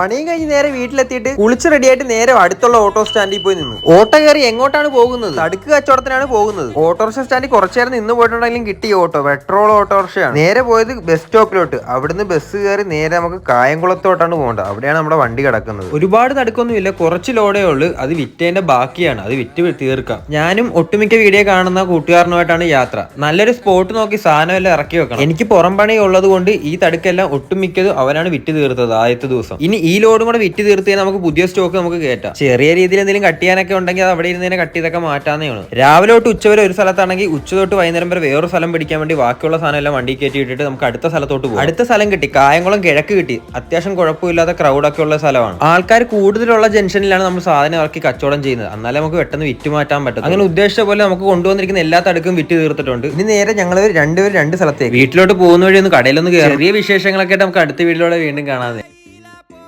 പണിയും കഴിഞ്ഞ് നേരെ വീട്ടിലെത്തിയിട്ട് കുളിച്ച് റെഡിയായിട്ട് നേരെ അടുത്തുള്ള ഓട്ടോ സ്റ്റാൻഡിൽ പോയി നിന്നു. ഓട്ടോ കയറി എങ്ങോട്ടാണ് പോകുന്നത്? അടുക്ക് കച്ചവടത്തിനാണ് പോകുന്നത്. ഓട്ടോറിക്ഷ സ്റ്റാൻഡിൽ കുറച്ചു നേരം നിന്ന് പോയിട്ടുണ്ടെങ്കിലും കിട്ടിയ ഓട്ടോ പെട്രോൾ ഓട്ടോറിക്ഷയാണ്. നേരെ പോയത് ബസ് സ്റ്റോപ്പിലോട്ട്. അവിടുന്ന് ബസ് കയറി നേരെ നമുക്ക് കായംകുളത്തോട്ടാണ് പോകേണ്ടത്. അവിടെയാണ് നമ്മുടെ വണ്ടി കിടക്കുന്നത്. ഒരുപാട് നടക്കൊന്നുമില്ല കുറച്ച് ലോഡേ ഉള്ളൂ. അത് വിറ്റേന്റെ ബാക്കിയാണ്. അത് വിറ്റ് തീർക്കാം. ഞാനും ഒട്ടുമിക്ക വീഡിയോ കാണുന്ന കൂട്ടുകാരനുമായിട്ടാണ് യാത്ര. നല്ലൊരു സ്പോട്ട് നോക്കി സാധനം എല്ലാം ഇറക്കി വെക്കണം. എനിക്ക് പുറം പണി ഉള്ളത് കൊണ്ട് ഈ തടുക്കെല്ലാം ഒട്ടുമിക്കതും അവനാണ് വിറ്റ് തീർത്തത് ആദ്യത്തെ ദിവസം. ഇനി ഈ ലോഡും കൂടെ വിറ്റ് തീർത്ത് നമുക്ക് പുതിയ സ്റ്റോക്ക് നമുക്ക് കയറ്റാം ചെറിയ രീതിയിൽ എന്തെങ്കിലും കട്ട് ചെയ്യാനൊക്കെ ഉണ്ടെങ്കിൽ അത് അവിടെ ഇരുന്ന് കട്ട് ചെയ്തൊക്കെ മാറ്റാവുന്നതാണ് രാവിലെ തൊട്ട് ഉച്ച വരെ ഒരു സ്ഥലത്താണെങ്കിൽ ഉച്ച തൊട്ട് വൈകുന്നേരം വരെ വേറൊരു സ്ഥലം പിടിക്കാൻ വേണ്ടി ബാക്കിയുള്ള സാധനം എല്ലാം വണ്ടി കയറ്റി ഇട്ടിട്ട് നമുക്ക് അടുത്ത സ്ഥലത്തോട്ട് പോകും. അടുത്ത സ്ഥലം കിട്ടി. കായംകുളം കിഴക്ക് കിട്ടി. അത്യാവശ്യം കുഴപ്പമില്ലാത്ത ക്രൗഡൊക്കെ ഉള്ള സ്ഥലമാണ്. ആൾക്കാർ കൂടുതലുള്ള ജംഗ്ഷനിലാണ് നമ്മൾ സാധനം ഇറക്കി കച്ചവടം ചെയ്യുന്നത്. എന്നാലേ നമുക്ക് പെട്ടെന്ന് വിറ്റ് മാറ്റാൻ പറ്റും അങ്ങനെ ഉദ്ദേശിച്ച പോലെ നമുക്ക് കൊണ്ടുവന്നിരിക്കുന്ന എല്ലാ തടുക്കും വിറ്റ് തീർത്തിട്ടുണ്ട്. ഇനി നേരെ ഞങ്ങൾ രണ്ടുപേരും രണ്ട് സ്ഥലത്തേക്ക്. വീട്ടിലോട്ട് പോകുന്ന വഴി ഒന്ന് കടയിലൊന്ന് കയറി ചെറിയ വിശേഷങ്ങളൊക്കെ നമുക്ക് അടുത്ത വീട്ടിലൂടെ വീണ്ടും കാണാതെ